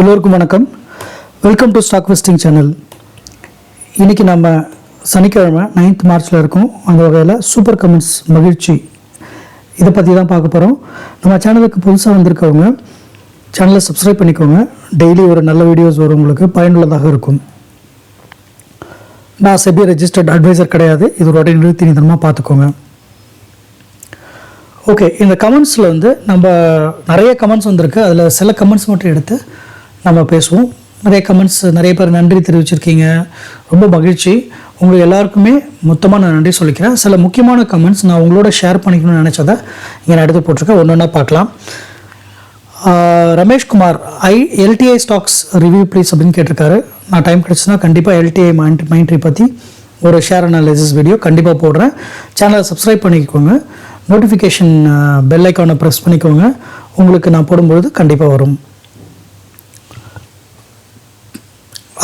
எல்லோருக்கும் வணக்கம். Welcome to stock vesting channel இன்றைக்கி நம்ம சனிக்கிழமை நைன்த் மார்ச்சில் இருக்கும். அந்த வகையில் சூப்பர் கமெண்ட்ஸ் மகிழ்ச்சி. இதை பற்றி தான் பார்க்க போகிறோம் நம்ம சேனலுக்கு புதுசாக வந்திருக்கவங்க சேனலை சப்ஸ்கிரைப் பண்ணிக்கோங்க. டெய்லி ஒரு நல்ல வீடியோஸ் வரும் உங்களுக்கு. பயனுள்ளதாக இருக்கும். நான் செபி ரெஜிஸ்டர்ட் அட்வைசர் கிடையாது. இது ஒரு உடனே திணித்தனமாக பார்த்துக்கோங்க. ஓகே இந்த கமெண்ட்ஸில் வந்து நம்ம நிறைய கமெண்ட்ஸ் வந்திருக்கு. அதில் சில கமெண்ட்ஸ் மட்டும் எடுத்து நம்ம பேசுவோம். நிறைய கமெண்ட்ஸ் நிறைய பேர் நன்றி தெரிவிச்சிருக்கீங்க. ரொம்ப மகிழ்ச்சி. உங்கள் எல்லாருக்குமே மொத்தமாக நான் நன்றி சொல்லிக்கிறேன். சில முக்கியமான கமெண்ட்ஸ் நான் உங்களோட ஷேர் பண்ணிக்கணும்னு நினச்சதை இங்கே நான் எடுத்து போட்டிருக்கேன். ஒன்று ஒன்றா பார்க்கலாம். Rameshkumar I LTI stocks review please அப்படின்னு கேட்டிருக்காரு. நான் டைம் கிடச்சுன்னா கண்டிப்பாக எல்டிஐ மைண்ட் மைண்ட்ரி பற்றி ஒரு ஷேர் அனாலிசிஸ் வீடியோ கண்டிப்பாக போடுறேன். சேனலை சப்ஸ்கிரைப் பண்ணிக்கோங்க. நோட்டிஃபிகேஷன் பெல் ஐக்கானை ப்ரெஸ் பண்ணிக்கோங்க. உங்களுக்கு நான் போடும்பொழுது கண்டிப்பாக வரும்.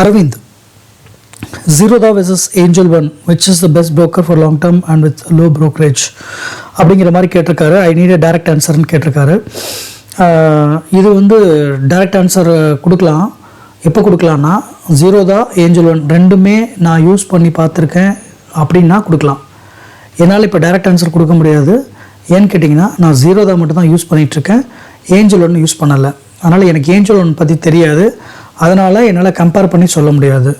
Aravind Zerodha versus Angel One which is the best broker for long term and with low brokerage அப்படிங்கிற மாதிரி கேட்டிருக்காரு. ஐ நீட் டைரக்ட் ஆன்சர்னு கேட்டிருக்காரு. இது வந்து டைரக்ட் ஆன்சர் கொடுக்கலாம். எப்போ கொடுக்கலான்னா ஜீரோதா ஏஞ்சல் ஒன் ரெண்டுமே நான் யூஸ் பண்ணி பார்த்துருக்கேன் அப்படின்னா கொடுக்கலாம். என்னால் இப்போ டைரக்ட் ஆன்சர் கொடுக்க முடியாது. ஏன்னு கேட்டிங்கன்னா நான் ஜீரோதா மட்டும் தான் யூஸ் பண்ணிகிட்ருக்கேன் ஏஞ்சல் ஒன் யூஸ் பண்ணலை. அதனால் எனக்கு ஏஞ்சல் ஒன் பற்றி தெரியாது. அதனால் என்னால் கம்பேர் பண்ணி சொல்ல முடியாது.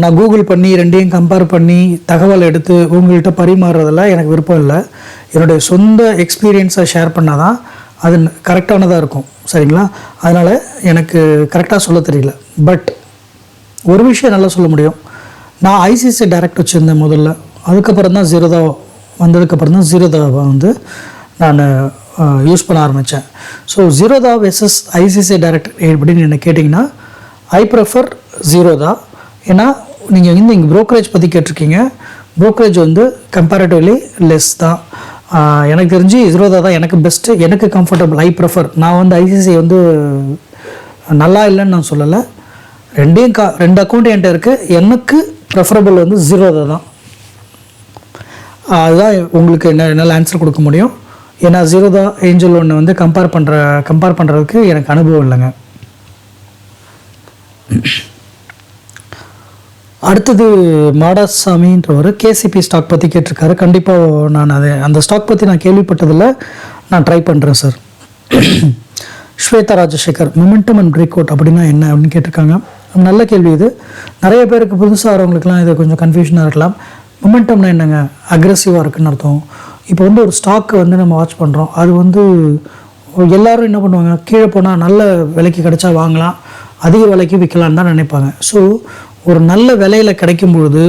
நான் கூகுள் பண்ணி ரெண்டையும் கம்பேர் பண்ணி தகவல் எடுத்து உங்கள்கிட்ட பரிமாறுறதெல்லாம் எனக்கு விருப்பம் இல்லை. என்னுடைய சொந்த எக்ஸ்பீரியன்ஸை ஷேர் பண்ணால் தான் அது கரெக்டானதாக இருக்கும். சரிங்களா? அதனால் எனக்கு கரெக்டாக சொல்ல தெரியல. பட் ஒரு விஷயம் நல்லா சொல்ல முடியும். நான் ஐசிசி டைரக்ட் வச்சுருந்தேன் முதல்ல. அதுக்கப்புறம் தான் ஜீரோதா வந்ததுக்கப்புறம் தான் ஜீரோதாவை வந்து நான் யூஸ் பண்ண ஆரம்பித்தேன் so Zerodha versus ICC director அப்படின்னு என்ன கேட்டிங்கன்னா ஐ ப்ரிஃபர் ஜீரோதா ஏன்னா நீங்கள் வந்து இங்கே ப்ரோக்கரேஜ் பற்றி கேட்டிருக்கீங்க. ப்ரோக்கரேஜ் வந்து கம்பேரிட்டிவ்லி லெஸ் தான். எனக்கு தெரிஞ்சு ஜீரோதா தான் எனக்கு பெஸ்ட்டு எனக்கு கம்ஃபர்டபுள் ஐ ப்ரிஃபர் நான் வந்து ஐசிசி வந்து நல்லா இல்லைன்னு நான் சொல்லலை. ரெண்டையும் கா ரெண்டு அக்கௌண்ட் என்கிட்ட இருக்குது எனக்கு ப்ரெஃபரபிள் வந்து ஜீரோதா தான். அதுதான் உங்களுக்கு என்ன என்னால் ஆன்சர் கொடுக்க முடியும். ஏன்னா ஜீரோதா ஏஞ்சல் ஒன்று வந்து கம்பேர் பண்ணுற கம்பேர் பண்ணுறதுக்கு எனக்கு அனுபவம் இல்லைங்க. அடுத்தது மாடாசாமின்றவர் கேசிபி ஸ்டாக் பற்றி கேட்டிருக்காரு. கண்டிப்பாக நான் அதை அந்த ஸ்டாக் பற்றி நான் கேள்விப்பட்டதில் நான் ட்ரை பண்ணுறேன் sir Swetha Rajasekar momentum and break out அப்படின்னா என்ன அப்படின்னு கேட்டிருக்காங்க. நல்ல கேள்வி இது. நிறைய பேருக்கு புதுசாக வரவங்களுக்குலாம் இது கொஞ்சம் கன்ஃபியூஷனாக இருக்கலாம். மொமெண்டம்னா என்னங்க? அக்ரெசிவாக இருக்குன்னு அர்த்தம். இப்போ வந்து ஒரு ஸ்டாக்கை வந்து நம்ம வாட்ச் பண்ணுறோம் அது வந்து எல்லோரும் என்ன பண்ணுவாங்க? கீழே போனால் நல்ல விலைக்கு கிடைச்சா வாங்கலாம். அதிக விலைக்கு விற்கலான்னு தான் நினைப்பாங்க. ஸோ ஒரு நல்ல விலையில் கிடைக்கும் பொழுது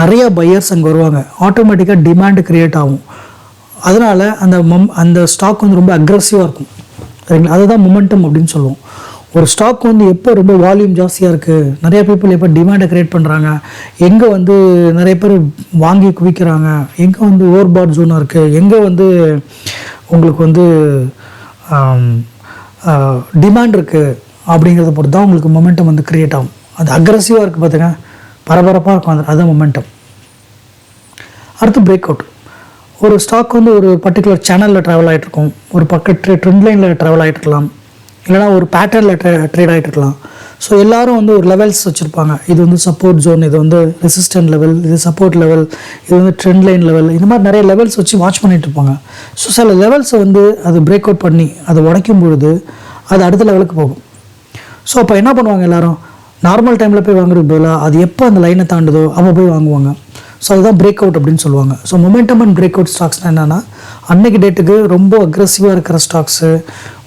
நிறைய பையர்ஸ் அங்கே வருவாங்க. ஆட்டோமேட்டிக்காக டிமாண்ட் க்ரியேட் ஆகும். அதனால் அந்த மம் அந்த ஸ்டாக் வந்து ரொம்ப அக்ரெசிவாக இருக்கும். சரிங்களா? அதுதான் மொமெண்டம் அப்படின்னு சொல்லுவோம். ஒரு ஸ்டாக் வந்து எப்போ ரொம்ப வால்யூம் ஜாஸ்தியாக இருக்குது நிறைய பீப்புள் எப்போ டிமாண்டை க்ரியேட் பண்ணுறாங்க எங்கே வந்து நிறைய பேர் வாங்கி குவிக்கிறாங்க? எங்கே வந்து ஓவர்பாட் ஜோனாக இருக்குது எங்கே வந்து உங்களுக்கு வந்து டிமாண்ட் இருக்குது அப்படிங்கிறத பொறுத்து தான் உங்களுக்கு மொமெண்டம் வந்து க்ரியேட் ஆகும். அது அக்ரஸிவாக இருக்குது பார்த்துங்க பரபரப்பாக இருக்கும். அது அதுதான் மொமெண்டம் அடுத்து பிரேக் அவுட் ஒரு ஸ்டாக் வந்து ஒரு பர்டிகுலர் சேனலில் ட்ராவல் ஆகிட்டு இருக்கும். ஒரு பக்கத்து ட்ரெண்ட் லைனில் ட்ராவல் ஆகிட்டுருக்கலாம் இல்லைனா ஒரு பேட்டர்னில் ட்ரே ட்ரேட் ஆகிட்டு இருக்கலாம். ஸோ எல்லாரும் வந்து ஒரு லெவல்ஸ் வச்சுருப்பாங்க. இது வந்து சப்போர்ட் ஜோன் இது வந்து ரெசிஸ்டன்ட் லெவல் இது சப்போர்ட் லெவல் இது வந்து ட்ரெண்ட் லைன் லெவல் இந்த மாதிரி நிறைய லெவல்ஸ் வச்சு வாட்ச் பண்ணிட்டு இருப்பாங்க. ஸோ சில லெவல்ஸை வந்து அது பிரேக் அவுட் பண்ணி அதை உடைக்கும் பொழுது அது அடுத்த லெவலுக்கு போகும். ஸோ அப்போ என்ன பண்ணுவாங்க எல்லாரும்? நார்மல் டைமில் போய் வாங்குறதுக்கு பதிலாக அது எப்போ அந்த லைனை தாண்டுதோ அப்போ போய் வாங்குவாங்க. ஸோ அதுதான் பிரேக் அவுட் அப்படின்னு சொல்லுவாங்க. So momentum and break out ஸ்டாக்ஸ்னால் என்னென்னா அன்னைக்கு டேட்டுக்கு ரொம்ப அக்ரெசிவாக இருக்கிற ஸ்டாக்ஸு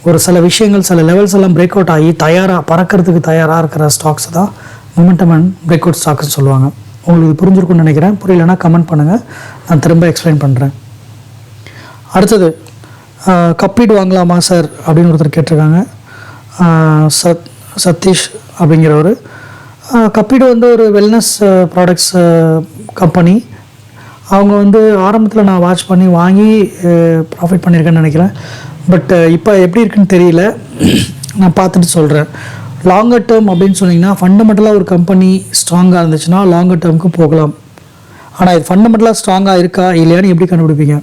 ஒரு சில விஷயங்கள் சில லெவல்ஸ் எல்லாம் பிரேக் அவுட் ஆகி தயாராக பறக்கிறதுக்கு தயாராக இருக்கிற ஸ்டாக்ஸ் தான் மொமெண்டம் அண்ட் பிரேக் அவுட் ஸ்டாக்ஸ்னு சொல்லுவாங்க. உங்களுக்கு புரிஞ்சிருக்கும்னு நினைக்கிறேன். புரியலன்னா கமெண்ட் பண்ணுங்கள் நான் திரும்ப எக்ஸ்பிளைன் பண்ணுறேன் அடுத்தது கப்பீடு வாங்கலாமா சார் அப்படின்னு ஒருத்தர் கேட்டிருக்காங்க. சத் சதீஷ் அப்படிங்கிறவர். கப்பீடு வந்து ஒரு வெல்னஸ் ப்ராடக்ட்ஸ் கம்பெனி அவங்க வந்து ஆரம்பத்தில் நான் வாட்ச் பண்ணி வாங்கி ப்ராஃபிட் பண்ணியிருக்கேன்னு நினைக்கிறேன். பட் uh, இப்போ எப்படி இருக்குன்னு தெரியல. நான் பார்த்துட்டு சொல்கிறேன் லாங்கர் டேர்ம் அப்படின்னு சொன்னிங்கன்னா ஃபண்டமெண்டலாக ஒரு கம்பெனி ஸ்ட்ராங்காக இருந்துச்சுன்னா லாங்கர் டேர்முக்கு போகலாம். ஆனால் இது ஃபண்டமெண்டலாக ஸ்ட்ராங்காக இருக்கா இல்லையான்னு எப்படி கண்டுபிடிப்பீங்க?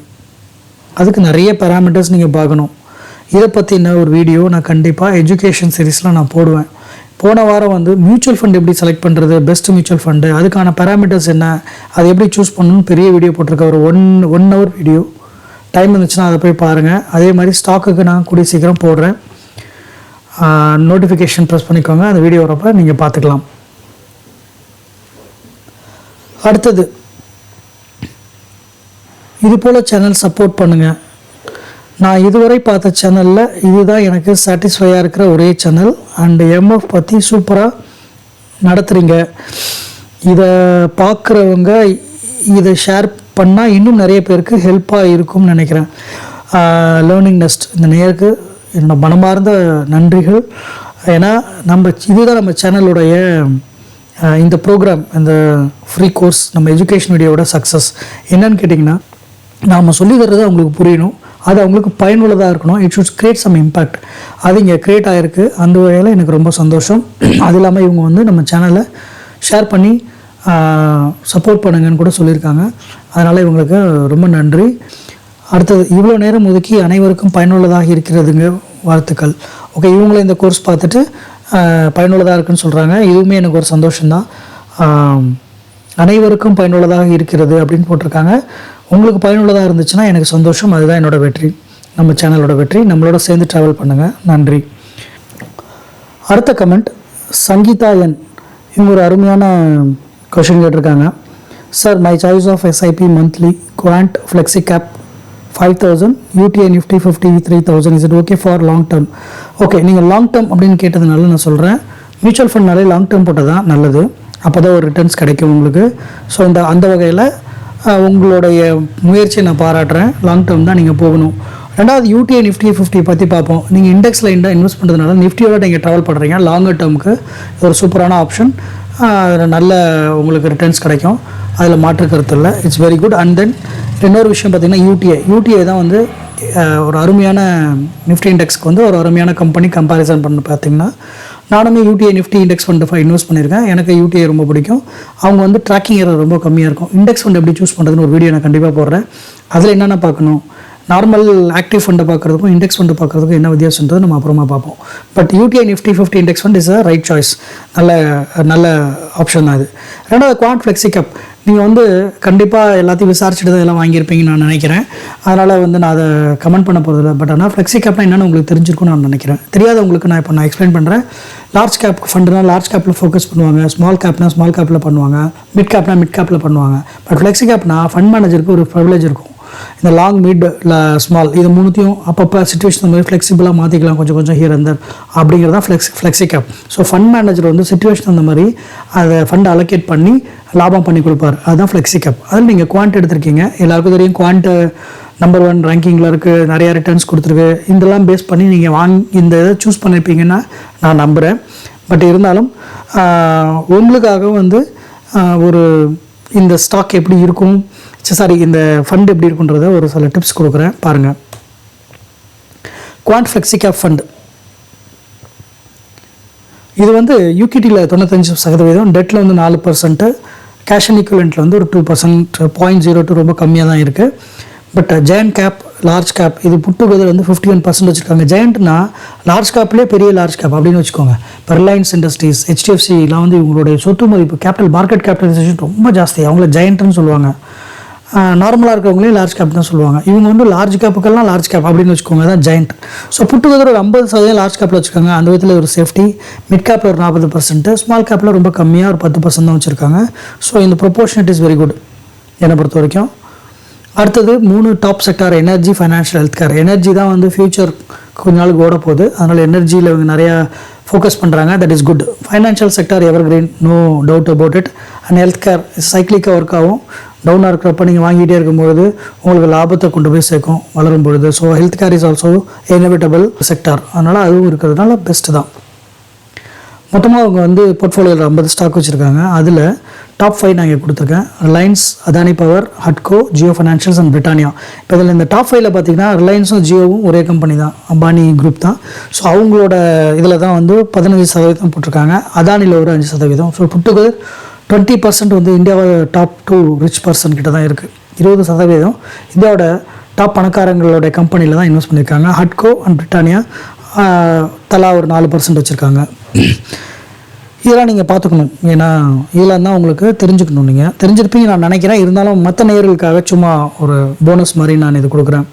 அதுக்கு நிறைய பேராமீட்டர்ஸ் நீங்கள் பார்க்கணும். இதை பற்றின ஒரு வீடியோ நான் கண்டிப்பாக எஜுகேஷன் சீரீஸில் நான் போடுவேன். போன வாரம் வந்து மியூச்சுவல் ஃபண்ட் எப்படி செலக்ட் பண்ணுறது பெஸ்ட் மியூச்சுவல் ஃபண்டு அதுக்கான பேராமீட்டர்ஸ் என்ன அது எப்படி சூஸ் பண்ணணும்னு பெரிய வீடியோ போட்டிருக்க ஒரு one one hour video time இருந்துச்சுன்னா அதை போய் பாருங்கள் அதே மாதிரி ஸ்டாக்குக்கு நான் கூடிய சீக்கிரம் போடுறேன். நோட்டிஃபிகேஷன் ப்ரெஸ் பண்ணிக்கோங்க. அந்த வீடியோ வரப்போ நீங்கள் பார்த்துக்கலாம். அடுத்தது. இது போல் சேனல் சப்போர்ட் பண்ணுங்கள் நான் இதுவரை பார்த்த சேனலில் இதுதான் எனக்கு சாட்டிஸ்ஃபையாக இருக்கிற ஒரே சேனல் அண்டு எம்எஃப் பற்றி சூப்பராக நடத்துகிறீங்க இதை பார்க்குறவங்க இதை ஷேர் பண்ணால் இன்னும் நிறைய பேருக்கு ஹெல்ப்பாக இருக்கும்னு நினைக்கிறேன். லேர்னிங் நெஸ்ட் இந்த நேருக்கு என்னோட மனமார்ந்த நன்றிகள். ஏன்னா நம்ம இதுதான் நம்ம சேனலுடைய இந்த ப்ரோக்ராம் இந்த ஃப்ரீ கோர்ஸ் நம்ம எஜுகேஷன் வீடியோவோட சக்ஸஸ் என்னன்னு கேட்டிங்கன்னா நாம் சொல்லி தர்றது அவங்களுக்கு புரியணும். அது அவங்களுக்கு பயனுள்ளதாக இருக்கணும். It should create some impact அது இங்கே க்ரியேட் ஆகிருக்கு அந்த வகையில் எனக்கு ரொம்ப சந்தோஷம். அது இல்லாமல் இவங்க வந்து நம்ம சேனலை ஷேர் பண்ணி சப்போர்ட் பண்ணுங்கன்னு கூட சொல்லியிருக்காங்க. அதனால் இவங்களுக்கு ரொம்ப நன்றி. அடுத்தது இவ்வளோ நேரம் ஒதுக்கி அனைவருக்கும் பயனுள்ளதாக இருக்கிறதுங்க வாழ்த்துக்கள். ஓகே இவங்களும் இந்த கோர்ஸ் பார்த்துட்டு பயனுள்ளதாக இருக்குன்னு சொல்கிறாங்க இதுவுமே எனக்கு ஒரு சந்தோஷம்தான். அனைவருக்கும் பயனுள்ளதாக இருக்கிறது அப்படின்னு போட்டிருக்காங்க. உங்களுக்கு பயனுள்ளதாக இருந்துச்சுன்னா எனக்கு சந்தோஷம். அதுதான் என்னோடய வெற்றி. நம்ம சேனலோட வெற்றி. நம்மளோட சேர்ந்து ட்ராவல் பண்ணுங்கள் நன்றி. அடுத்த கமெண்ட் சங்கீதா என். இவங்க ஒரு அருமையான கொஷின் கேட்டிருக்காங்க. Sir my choice of SIP monthly quant flexi cap five thousand UTI Nifty fifty three thousand is it okay for long term okay நீங்கள் லாங் டேர்ம் அப்படின்னு கேட்டதுனால நான் சொல்கிறேன் மியூச்சுவல் ஃபண்ட்னாலே லாங் டேர்ம் போட்டால் தான் நல்லது. அப்போ தான் ஒரு ரிட்டர்ன்ஸ் கிடைக்கும் உங்களுக்கு. ஸோ இந்த அந்த வகையில் உங்களுடைய முயற்சியை நான் பாராட்டுறேன். லாங் டேர்ம் தான் நீங்கள் போகணும். ரெண்டாவது யூடிஐ நிஃப்டி ஃபிஃப்டி பற்றி பார்ப்போம். நீங்கள் இண்டெக்ஸில் இண்டா இன்வெஸ்ட் பண்ணுறதுனால நிஃப்டியோட நீங்கள் ட்ராவல் பண்ணுறீங்க லாங்கர் டேர்முக்கு ஒரு சூப்பரான ஆப்ஷன் அதில் நல்ல உங்களுக்கு ரிட்டர்ன்ஸ் கிடைக்கும். அதில் மாற்று கருத்து இல்லை it's very good and then இன்னொரு விஷயம் பார்த்தீங்கன்னா யூடிஐ யூடிஐ தான் வந்து ஒரு அருமையான நிஃப்டி இண்டெக்ஸ்க்கு வந்து ஒரு அருமையான கம்பெனி கம்பேரிசன் பண்ணி பார்த்தீங்கன்னா நானுமே UTI Nifty index fund invest பண்ணியிருக்கேன். எனக்கு யூடிஐ ரொம்ப பிடிக்கும். அவங்க வந்து ட்ராக்கிங் ஏற ரொம்ப கம்மியாக இருக்கும். இண்டெக்ஸ் ஃபண்ட் எப்படி சூஸ் பண்ணுறதுன்னு ஒரு வீடியோ நான் கண்டிப்பாக போடுறேன். அதில் என்னென்ன பார்க்கணும்? நார்மல் ஆக்டிவ் ஃபண்டை பார்க்குறதுக்கும் இண்டெக்ஸ் ஃபண்டு பார்க்குறதுக்கும் என்ன வித்தியாசன்றது நம்ம அப்புறமா பார்ப்போம். But UTI Nifty fifty index fund is a right choice நல்ல நல்ல ஆப்ஷன் தான் அது ரெண்டாவது குவான்ட் ஃப்ளெக்ஸி கப் நீங்கள் வந்து கண்டிப்பாக எல்லாத்தையும் விசாரிச்சுட்டு தான் இதெல்லாம் வாங்கியிருப்பீங்கன்னு நான் நினைக்கிறேன். அதனால் வந்து நான் அதை கமெண்ட் பண்ண போகிறதில்ல பட் ஆனால் ஃப்ளெக்ஸி கேப்னா என்னென்னு உங்களுக்கு தெரிஞ்சிருக்கும்னு நான் நினைக்கிறேன். தெரியாத உங்களுக்கு நான் இப்போ நான் எக்ஸ்பிளைன் பண்ணுறேன் லார்ஜ் கேப் ஃபண்டுனா லார்ஜ் கேப்பில் ஃபோக்கஸ் பண்ணுவாங்க. ஸ்மால் கேப்னா ஸ்மால் கேப்பில் பண்ணுவாங்க. மிட் கேப்னா மிட் கேப்பில் பண்ணுவாங்க. பட் ஃப்ளெக்ஸி கேப்னா ஃபண்ட் மேனேஜருக்கு ஒரு ப்ரிவிலேஜ் இருக்கும். இந்த லாங் மிட் ஸ்மால் இது மூணுத்தையும் அப்பப்போ சுச்சுவேஷன் மாதிரி ஃப்ளெக்சிபிளாக மாற்றிக்கலாம் கொஞ்சம் கொஞ்சம் ஹியர் அந்த அப்படிங்கிறது தான் flex flexi cap so fund manager வந்து சுச்சுவேஷன் அந்த மாதிரி அதை ஃபண்ட் அலோகேட் பண்ணி லாபம் பண்ணி கொடுப்பார். அதுதான் ஃப்ளெக்ஸிகப் அதில் நீங்கள் குவான்ட் எடுத்திருக்கீங்க. எல்லாருக்கும் தெரியும் குவாண்ட் நம்பர் ஒன் ரேங்கிங்கில் இருக்குது நிறையா ரிட்டர்ன்ஸ் கொடுத்துருக்கு. இதெல்லாம் பேஸ் பண்ணி நீங்கள் வாங்கி இந்த இதை சூஸ் பண்ணியிருப்பீங்கன்னா நான் நம்புகிறேன் பட் இருந்தாலும் உங்களுக்காக வந்து ஒரு இந்த ஸ்டாக் எப்படி இருக்கும் சாரி இந்த ஃபண்ட் எப்படி இருக்குன்றத ஒரு சில டிப்ஸ் கொடுக்குறேன். பாருங்கள் குவான்ட் ஃப்ளெக்ஸிகேப் ஃபண்ட் இது வந்து யூகிடியில் தொண்ணூத்தஞ்சு சதவீதம் டெட்டில் வந்து நாலு பர்சன்ட்டு கேஷ் அண்ட் ஈக்குவலண்ட்டில் வந்து ஒரு two percent point zero two ரொம்ப கம்மியாக தான் இருக்குது but giant cap large cap இது புட்டுகதர் வந்து ஃபிஃப்டி ஒன் பர்சன்ட் வச்சுருக்காங்க ஜெயண்ட்னா லார்ஜ் கேப்லேயே பெரிய லார்ஜ் கேப் அப்படின்னு வச்சுக்கோங்க. இப்போ ரிலையன்ஸ் இண்டஸ்ட்ரீஸ் ஹெச்டிஎஃப்சிலாம் வந்து இவங்களுடைய சொத்து மதிப்பு கேபிட்டல் மார்க்கெட் கேபிட்டலைசேஷன் ரொம்ப ஜாஸ்தி. அவங்கள ஜெயண்ட்னு சொல்லுவாங்க. நார்மலாக இருக்கிறவங்களையும் லார்ஜ் கேப் தான் சொல்லுவாங்க. இவங்க வந்து லார்ஜ் கேப்புக்கெல்லாம் லார்ஜ் கேப் அப்படின்னு வச்சுக்கோங்க தான் ஜெயண்ட் ஸோ புட்டுகதர் ஒரு ஐம்பது சதவீதம் லார்ஜ் கேப்பில் வச்சுருக்காங்க அந்த விதத்தில் ஒரு சேஃப்டி மிட் கேப்பில் ஒரு நாற்பது பர்சன்ட்டு ஸ்மால் கேப்பில் ரொம்ப கம்மியாக ஒரு பத்து பர்சன்ட் தான் வச்சுருக்காங்க. ஸோ இந்த ப்ரொபோர்ஷனட் இஸ் வெரி குட் என்னை பொறுத்த வரைக்கும். அடுத்தது மூணு top sector energy financial health care energy தான் வந்து ஃபியூச்சர் கொஞ்ச நாளுக்கு ஓட போகுது. அதனால் எனர்ஜியில் இவங்க நிறையா ஃபோக்கஸ் பண்ணுறாங்க that is good financial sector evergreen no doubt about it and health care சைக்கிளிக்காக work ஆகும். டவுனாக இருக்கிறப்ப நீங்கள் வாங்கிட்டே இருக்கும்பொழுது உங்களுக்கு லாபத்தை கொண்டு போய் சேர்க்கும். வளரும் பொழுது. So health care is also inevitable sector அதனால் அதுவும் இருக்கிறதுனால பெஸ்ட்டு தான். மொத்தமாக அவங்க வந்து போர்ட்ஃபோலியோவில் ஐம்பது ஸ்டாக் வச்சுருக்காங்க. அதில் டாப் ஃபைவ் நான் இங்கே கொடுத்துருக்கேன். Reliance Adani power ஹட்கோ Jio financials and Britannia இப்போ இதில் இந்த டாப் ஃபைவ்ல பார்த்தீங்கன்னா ரிலையன்ஸும் ஜியோவும் ஒரே கம்பெனி தான். அம்பானி குரூப் தான். ஸோ அவங்களோட இதில் தான் வந்து பதினஞ்சு சதவீதம் போட்டிருக்காங்க. அதானியில் ஒரு அஞ்சு சதவீதம். ஸோ புட்டுக்கு டுவெண்ட்டி பர்சன்ட் வந்து இந்தியாவோட டாப் டூ ரிச் பர்சன் கிட்ட தான் இருக்குது இருபது சதவீதம் இந்தியாவோட டாப் பணக்காரங்களோட கம்பெனியில் தான் இன்வெஸ்ட் பண்ணியிருக்காங்க ஹட்கோ அண்ட் பிரிட்டானியா தலா ஒரு நாலு பர்சன்ட் வச்சுருக்காங்க. இதெல்லாம் நீங்கள் பார்த்துக்கணும். ஏன்னா இதெல்லாம் தான் உங்களுக்கு தெரிஞ்சுக்கணும் நீங்கள் தெரிஞ்சிருப்பீங்க நான் நினைக்கிறேன். இருந்தாலும் மற்ற நேர்களுக்காக சும்மா ஒரு போனஸ் மாதிரி நான் இது கொடுக்குறேன்.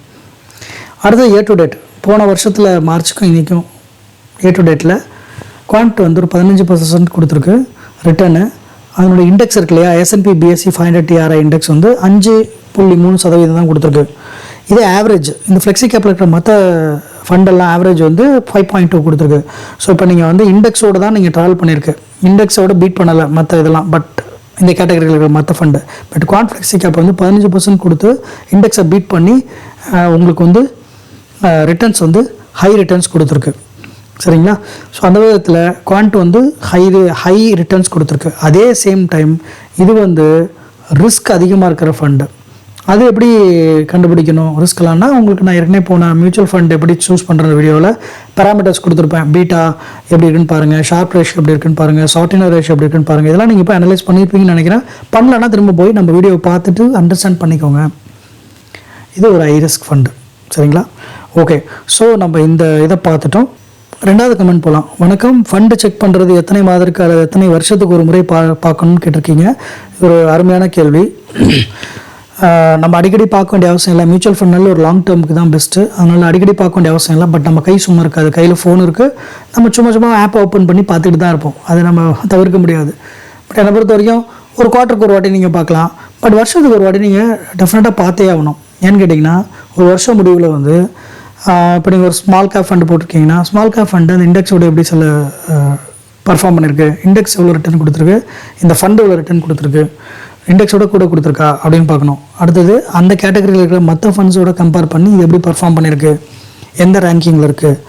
அடுத்தது ஏ டு டேட் போன வருஷத்தில் மார்ச்சுக்கும் இன்றைக்கும் ஏ டு டேட்டில் குவான்ட் வந்து ஒரு பதினஞ்சு பர்சன்ட் கொடுத்துருக்கு. ரிட்டர்னு அதனுடைய இண்டெக்ஸ் இருக்கு இல்லையா? S&P BSE five hundred TRI index வந்து அஞ்சு புள்ளி மூணு சதவீதம் தான் கொடுத்துருக்கு. இதே ஆவரேஜ் இந்த ஃப்ளெக்ஸி கேப்பில் இருக்கிற மற்ற ஃபண்டெல்லாம் ஆவரேஜ் வந்து ஃபைவ் பாயிண்ட் டூ கொடுத்துருக்கு. ஸோ இப்போ நீங்கள் வந்து இண்டெக்ஸோடு தான் நீங்கள் ட்ராவல் பண்ணியிருக்கு இண்டெக்ஸோட பீட் பண்ணலை மற்ற இதெல்லாம் பட் இந்த கேட்டகரியில் இருக்கிற மற்ற fund but quant flexi cap வந்து பதினஞ்சு பர்சன்ட் கொடுத்து இண்டெக்ஸை பீட் பண்ணி உங்களுக்கு வந்து ரிட்டர்ன்ஸ் வந்து ஹை ரிட்டர்ன்ஸ் கொடுத்துருக்கு. சரிங்களா? ஸோ அந்த விதத்தில் குவான்ட் வந்து ஹை ஹை ரிட்டர்ன்ஸ் கொடுத்துருக்கு. அதே சேம் டைம் இது வந்து ரிஸ்க் அதிகமாக இருக்கிற ஃபண்டு அது எப்படி கண்டுபிடிக்கணும்? ரிஸ்க்லான்னா உங்களுக்கு நான் ஏற்கனவே போன மியூச்சுவல் ஃபண்ட் எப்படி சூஸ் பண்ணுற வீடியோவில் பேராமீட்டர்ஸ் கொடுத்துருப்பேன். பீட்டா எப்படி இருக்குன்னு பாருங்கள் ஷார்ப் ரேஷ் எப்படி இருக்குன்னு பாருங்கள் சாட்டினர் ரேஷ் எப்படி இருக்குன்னு பாருங்கள் இதெல்லாம் நீங்கள் இப்போ அனலைஸ் பண்ணியிருப்பீங்கன்னு நினைக்கிறேன். பண்ணலன்னா திரும்ப போய் நம்ம வீடியோவை பார்த்துட்டு அண்டர்ஸ்டாண்ட் பண்ணிக்கோங்க. இது ஒரு ஹை ரிஸ்க் ஃபண்டு சரிங்களா? ஓகே ஸோ நம்ம இந்த இதை பார்த்துட்டோம். ரெண்டாவது கமெண்ட் போகலாம் வணக்கம். ஃபண்டு செக் பண்ணுறது எத்தனை மாதத்துக்கு அல்லது எத்தனை வருஷத்துக்கு ஒரு முறை பா பார்க்கணும்னு கேட்டிருக்கீங்க. ஒரு அருமையான கேள்வி. நம்ம அடிக்கடி பார்க்க வேண்டிய அவசியம் இல்லை. மியூச்சுவல் ஃபண்ட்னால ஒரு லாங் டேர்முக்கு தான் பெஸ்ட்டு அதனால் அடிக்கடி பார்க்க வேண்டிய அவசியம் இல்லை. பட் நம்ம கை சும்மா இருக்காது. கையில் ஃபோன் இருக்குது நம்ம சும்மா சும்மா ஆப் ஓப்பன் பண்ணி பார்த்துட்டு தான் இருப்போம். அதை நம்ம தவிர்க்க முடியாது. பட் என்னை பொறுத்த வரைக்கும் ஒரு குவார்ட்டருக்கு ஒரு வாட்டி நீங்கள் பார்க்கலாம். பட் வருஷத்துக்கு ஒரு வாட்டி நீங்கள் டெஃபினட்டாக பார்த்தே ஆகணும். ஏன்னு கேட்டிங்கன்னா ஒரு வருஷம் முடிவில் வந்து இப்போ நீங்கள் ஒரு ஸ்மால் கேப் ஃபண்டு போட்டிருக்கீங்கன்னா ஸ்மால் கேப் ஃபண்டு அந்த இண்டெக்ஸோட எப்படி சில பர்ஃபார்ம் பண்ணியிருக்கு இண்டெக்ஸ் எவ்வளோ ரிட்டர்ன் கொடுத்துருக்கு? இந்த ஃபண்டு எவ்வளோ ரிட்டர்ன் கொடுத்துருக்கு? இண்டெக்ஸோட கூட கொடுத்துருக்கா? அப்படின்னு பார்க்கணும். அடுத்தது அந்த கேட்டகரியில் இருக்கிற மற்ற ஃபண்ட்ஸோட கம்பேர் பண்ணி இது எப்படி பர்ஃபார்ம் பண்ணியிருக்கு எந்த ரேங்கிங்கில் இருக்குது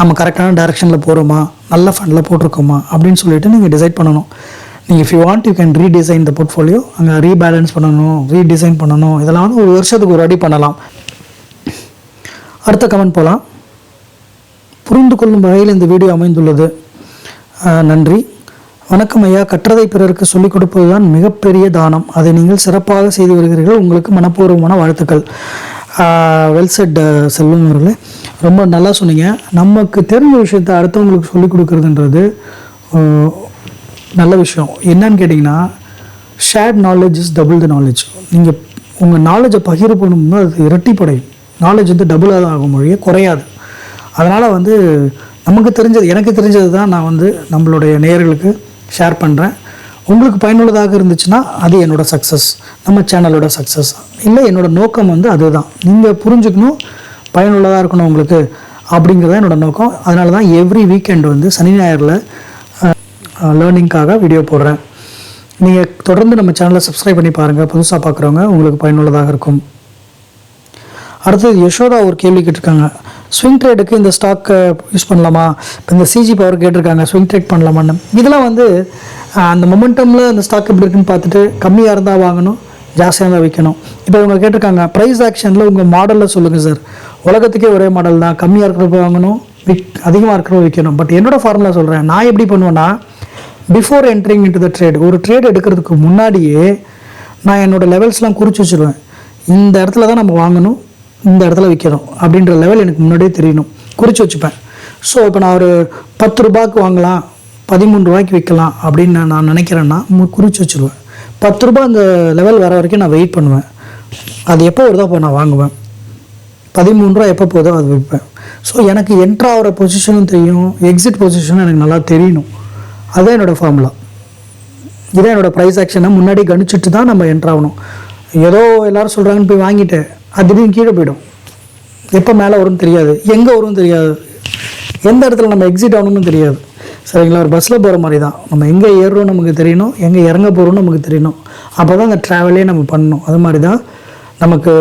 நம்ம கரெக்டான டேரெக்ஷனில் போகிறோமா நல்ல ஃபண்டில் போட்டிருக்கோமா? அப்படின்னு சொல்லிட்டு நீங்கள் டிசைட் பண்ணணும். நீங்கள் if you want you can redesign the portfolio அங்கே ரீபேலன்ஸ் பண்ணணும் ரீடிசைன் பண்ணணும். இதெல்லாம் வந்து ஒரு வருஷத்துக்கு ஒரு அடி பண்ணலாம். அடுத்த கமெண்ட் போகலாம் புரிந்து கொள்ளும் வகையில் இந்த வீடியோ அமைந்துள்ளது. நன்றி. வணக்கம் ஐயா. கற்றதை பிறருக்கு சொல்லிக் கொடுப்பதுதான் மிகப்பெரிய தானம். அதை நீங்கள் சிறப்பாக செய்து வருகிறீர்கள். உங்களுக்கு மனப்பூர்வமான வாழ்த்துக்கள். வெல் செட் செல்வம் அவர்களே. ரொம்ப நல்லா சொன்னீங்க. நமக்கு தெரிஞ்ச விஷயத்தை அடுத்தவங்களுக்கு சொல்லிக் கொடுக்கறதுன்றது நல்ல விஷயம். என்னன்னு கேட்டிங்கன்னா shared knowledge is double the knowledge நீங்கள் உங்கள் நாலேஜை பகிர பண்ணும்போது அது இரட்டிப்படையும். நாலேஜ் வந்து டபுளாக தான் ஆகும் மொழியே குறையாது. அதனால் வந்து நமக்கு தெரிஞ்சது எனக்கு தெரிஞ்சது தான் நான் வந்து நம்மளுடைய நேயர்களுக்கு ஷேர் பண்ணுறேன் உங்களுக்கு பயனுள்ளதாக இருந்துச்சுன்னா அது என்னோட சக்ஸஸ் நம்ம சேனலோட சக்ஸஸ் இல்லை என்னோடய நோக்கம் வந்து அதுதான். நீங்கள் புரிஞ்சுக்கணும் பயனுள்ளதாக இருக்கணும் உங்களுக்கு அப்படிங்கிறது என்னோடய நோக்கம். அதனால தான் எவ்ரி வீக்கெண்ட் வந்து சனி ஞாயிறில் லேர்னிங்காக வீடியோ போடுறேன். நீங்கள் தொடர்ந்து நம்ம சேனலை சப்ஸ்கிரைப் பண்ணி பாருங்கள் புதுசாக பார்க்குறவங்க உங்களுக்கு பயனுள்ளதாக இருக்கும். அடுத்தது யசோதா ஒரு கேள்வி கேட்டிருக்காங்க. ஸ்விங் ட்ரேடுக்கு இந்த ஸ்டாக்கை யூஸ் பண்ணலாமா? இப்போ இந்த சிஜி பவர் கேட்டிருக்காங்க ஸ்விங் ட்ரேட் பண்ணலாமான்னு. இதெல்லாம் வந்து அந்த மொமெண்டமில் அந்த ஸ்டாக் எப்படி இருக்குன்னு பார்த்துட்டு கம்மியாக இருந்தால் வாங்கணும் ஜாஸ்தியாக இருந்தால் விற்கணும் இப்போ இவங்க கேட்டிருக்காங்க ப்ரைஸ் ஆக்ஷனில் உங்கள் மாடலில் சொல்லுங்கள் சார் உலகத்துக்கே ஒரே மாடல் தான். கம்மியாக இருக்கிறப்ப வாங்கணும் விக் அதிகமாக இருக்கிறப்ப விற்கணும் பட் என்னோடய ஃபார்முலா சொல்கிறேன் நான் எப்படி பண்ணுவேன்னா before entering into the trade ஒரு ட்ரேட் எடுக்கிறதுக்கு முன்னாடியே நான் என்னோட லெவல்ஸ்லாம் குறித்து வச்சுருவேன். இந்த இடத்துல தான் நம்ம வாங்கணும் இந்த இடத்துல விற்கணும் அப்படின்ற லெவல் எனக்கு முன்னாடியே தெரியணும். குறித்து வச்சுப்பேன். ஸோ இப்போ நான் ஒரு பத்து ரூபாய்க்கு வாங்கலாம் பதிமூணு ரூபாய்க்கு விற்கலாம் அப்படின்னு நான் நான் நினைக்கிறேன்னா குறித்து வச்சுருவேன். பத்து ரூபா அந்த லெவல் வர வரைக்கும் நான் வெயிட் பண்ணுவேன். அது எப்போ வருதோ அப்போ நான் வாங்குவேன். பதிமூணு ரூபா எப்போ போதோ அது விற்பேன். ஸோ எனக்கு என்ட்ரு ஆகிற பொசிஷனும் தெரியும் எக்ஸிட் பொசிஷனும் எனக்கு நல்லா தெரியணும். அதுதான் என்னோடய ஃபார்முலா இதான் என்னோட ப்ரைஸ் ஆக்ஷனை முன்னாடி கணிச்சிட்டு தான் நம்ம என்ட்ரு ஆகணும். ஏதோ எல்லோரும் சொல்கிறாங்கன்னு போய் வாங்கிட்டேன். அது திடீர்னு கீழே போயிடும். எப்போ மேலே வரும்னு தெரியாது. எங்கே வரும்னு தெரியாது. எந்த இடத்துல நம்ம எக்ஸிட் ஆகணும்னு தெரியாது. சரிங்களா? ஒரு பஸ்ஸில் போகிற மாதிரி தான் நம்ம எங்கே ஏறுறோம் நமக்கு தெரியணும். எங்கே இறங்க போகிறோம்னு நமக்கு தெரியணும். அப்போ தான் அந்த ட்ராவலே நம்ம பண்ணணும். அது மாதிரி தான் நமக்கு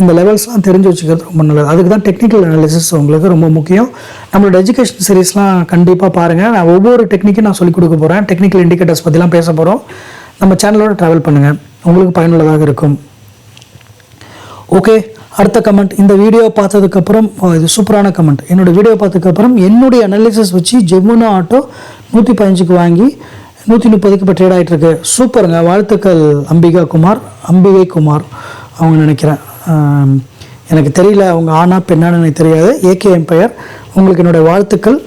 இந்த லெவல்ஸ்லாம் தெரிஞ்சு வச்சுக்கிறது ரொம்ப நல்லது. அதுக்கு தான் டெக்னிக்கல் அனாலிசிஸ் உங்களுக்கு ரொம்ப முக்கியம். நம்மளோட எஜுகேஷன் சீரீஸ்லாம் கண்டிப்பாக பாருங்கள் நான் ஒவ்வொரு டெக்னிக்கும் நான் சொல்லிக் கொடுக்க போகிறேன் டெக்னிக்கல் இண்டிகேட்டர்ஸ் பற்றிலாம் பேச போகிறோம் நம்ம சேனலோட ட்ராவல் பண்ணுங்கள் உங்களுக்கு பயனுள்ளதாக இருக்கும். ஓகே அடுத்த கமெண்ட் இந்த வீடியோ பார்த்ததுக்கப்புறம் இது சூப்பரான கமெண்ட் என்னோட வீடியோ பார்த்ததுக்கப்புறம் என்னுடைய அனாலிசிஸ் வச்சு ஜெமுனா ஆட்டோ நூற்றி பதினஞ்சுக்கு வாங்கி நூற்றி முப்பதுக்கு இப்போ ட்ரேட் ஆகிட்டு இருக்கு சூப்பருங்க. வாழ்த்துக்கள் அம்பிகா குமார் அம்பிகை குமார் அவங்க நினைக்கிறேன். எனக்கு தெரியல அவங்க ஆனா பெண்ணான்னு எனக்கு தெரியாது. ஏகே எம்பையர் உங்களுக்கு என்னுடைய வாழ்த்துக்கள்.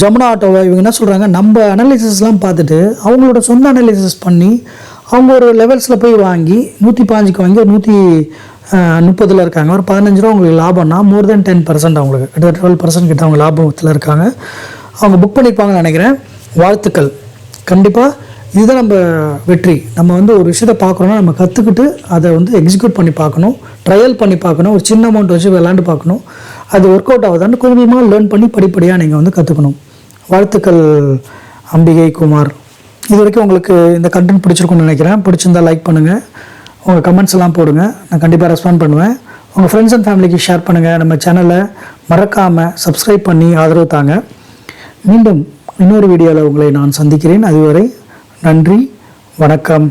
ஜமுனா ஆட்டோவை இவங்க என்ன சொல்கிறாங்க நம்ம அனாலிசிஸ்லாம் பார்த்துட்டு அவங்களோட சொந்த அனாலிசிஸ் பண்ணி அவங்க ஒரு லெவல்ஸில் போய் வாங்கி நூற்றி பாஞ்சுக்கு வாங்கி ஒரு நூற்றி முப்பதில் இருக்காங்க. ஒரு பதினஞ்சு ரூபா உங்களுக்கு லாபம்னா மோர் தென் டென் பர்சன்ட் அவங்களுக்கு. கிட்டத்தட்ட டுவெல் பர்சன்ட் கிட்ட அவங்க லாபத்தில் இருக்காங்க. அவங்க புக் பண்ணிப்பாங்கன்னு நினைக்கிறேன். வாழ்த்துக்கள். கண்டிப்பாக இதுதான் நம்ம வெற்றி. நம்ம வந்து ஒரு விஷயத்தை பார்க்குறோன்னா நம்ம கற்றுக்கிட்டு அதை வந்து எக்ஸிக்யூட் பண்ணி பார்க்கணும். ட்ரையல் பண்ணி பார்க்கணும். ஒரு சின்ன அமௌண்ட் வச்சு விளாண்டு பார்க்கணும். அது ஒர்க் அவுட் ஆகுதான்னு கொஞ்சமாக லேர்ன் பண்ணி படிப்படியாக நீங்கள் வந்து கற்றுக்கணும் வாழ்த்துக்கள் அம்பிகை குமார். இது வரைக்கும் உங்களுக்கு இந்த கண்டென்ட் பிடிச்சிருக்கும்னு நினைக்கிறேன். பிடிச்சிருந்தா லைக் பண்ணுங்கள் உங்கள் கமெண்ட்ஸ் எல்லாம் போடுங்க. நான் கண்டிப்பாக ரெஸ்பாண்ட் பண்ணுவேன். உங்கள் ஃப்ரெண்ட்ஸ் அண்ட் ஃபேமிலிக்கு ஷேர் பண்ணுங்கள் நம்ம சேனலை மறக்காமல் சப்ஸ்கிரைப் பண்ணி ஆதரவு தாங்க. மீண்டும் இன்னொரு வீடியோவில் உங்களை நான் சந்திக்கிறேன். அதுவரை நன்றி வணக்கம்.